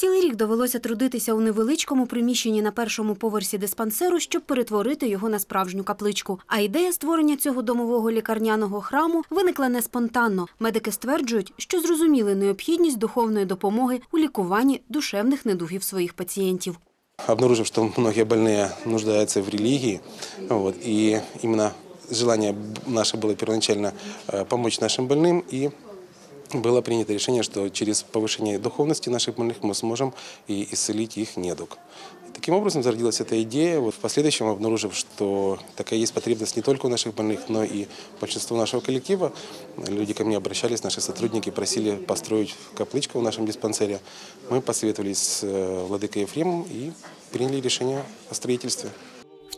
Цілий рік довелося трудитися у невеличкому приміщенні на першому поверсі диспансеру, щоб перетворити його на справжню капличку. А ідея створення цього домового лікарняного храму виникла не спонтанно. Медики стверджують, що зрозуміли необхідність духовної допомоги у лікуванні душевних недугів своїх пацієнтів. обнаружив, что многие больные нуждаются в религии, вот, и именно желание наше было первоначально э, помочь нашим больным, и Было принято решение, что через повышение духовности наших больных мы сможем и исцелить их недуг. Таким образом зародилась эта идея. Вот в последующем, обнаружив, что такая есть потребность не только у наших больных, но и большинство нашего коллектива, люди ко мне обращались, наши сотрудники просили построить каплычку в нашем диспансере. Мы посоветовались с э, владыкой Ефремом и приняли решение о строительстве.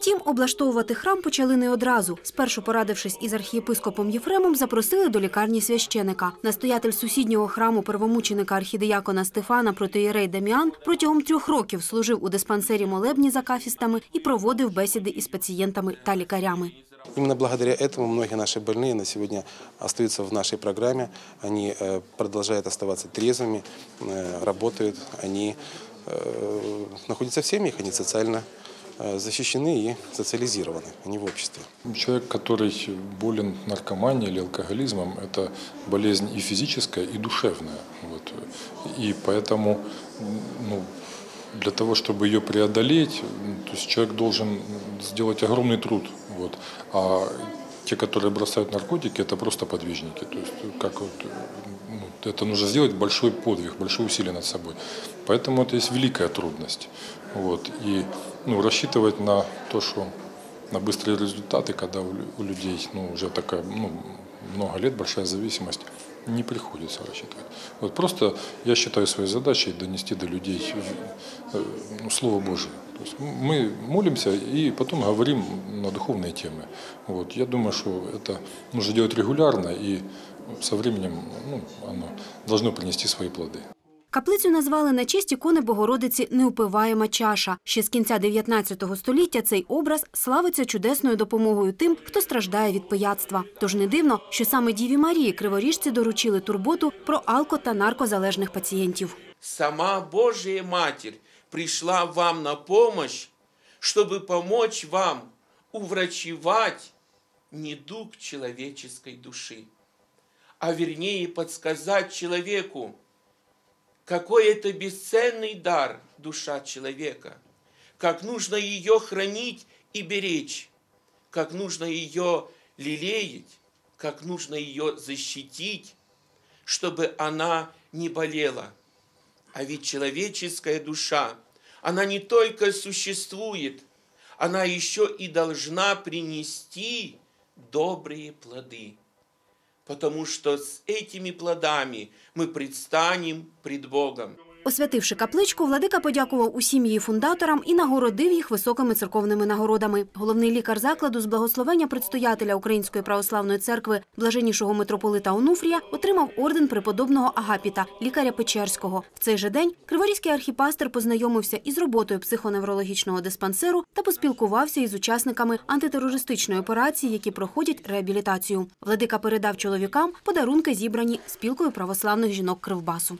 Втім, облаштовувати храм почали не одразу. Спершу, порадившись із архієпископом Єфремом, запросили до лікарні священика. Настоятель сусіднього храму первомученика архідеякона Стефана протиєрей Даміан протягом трьох років служив у диспансері молебні за кафістами і проводив бесіди із пацієнтами та лікарями. Именно благодаря этому многие наши больные на сегодня остаются в нашей программе. Они э, продолжают оставаться трезвыми, э, работают, они э, находятся в семьях, они социально э, защищены и социализированы, они в обществе. Человек, который болен наркоманией или алкоголизмом, это болезнь и физическая, и душевная. Вот. И поэтому ну, для того, чтобы ее преодолеть, то есть человек должен сделать огромный труд. Вот. А те, которые бросают наркотики, это просто подвижники. То есть как вот, ну, это нужно сделать большой подвиг, большое усилие над собой. Поэтому это есть великая трудность. Вот. И ну, рассчитывать на то, что на быстрые результаты, когда у лю- у людей ну, уже такая ну, много лет большая зависимость, не приходится рассчитывать. Вот просто я считаю своей задачей донести до людей э, ну, Слово Божие. То есть мы молимся и потом говорим на духовные темы. Вот. Я думаю, что это нужно делать регулярно и со временем ну, оно должно принести свои плоды. Каплицю назвали на честь ікони Богородиці Неупиваєма чаша. Ще з кінця 19 століття цей образ славиться чудесною допомогою тим, хто страждає від пияцтва. Тож не дивно, що саме Діві Марії криворіжці доручили турботу про алко та наркозалежних пацієнтів. сама Божия Матерь пришла вам на помощь, чтобы помочь вам уврачевать недуг человеческой души, а вернее подсказать человеку, какой это бесценный дар душа человека, как нужно ее хранить и беречь, как нужно ее лелеять, как нужно ее защитить, чтобы она не болела. А ведь человеческая душа, она не только существует, она еще и должна принести добрые плоды. Потому что с этими плодами мы предстанем пред Богом. Освятивши капличку, владика подякував усім її фундаторам і нагородив їх високими церковними нагородами. Головний лікар закладу з благословення предстоятеля Української православної церкви блаженнішого митрополита Онуфрія отримав орден преподобного Агапіта, лікаря Печерського. В цей же день криворізький архіпастер познайомився із роботою психоневрологічного диспансеру та поспілкувався із учасниками антитерористичної операції, які проходять реабілітацію. Владика передав чоловікам подарунки, зібрані спілкою православних жінок Кривбасу.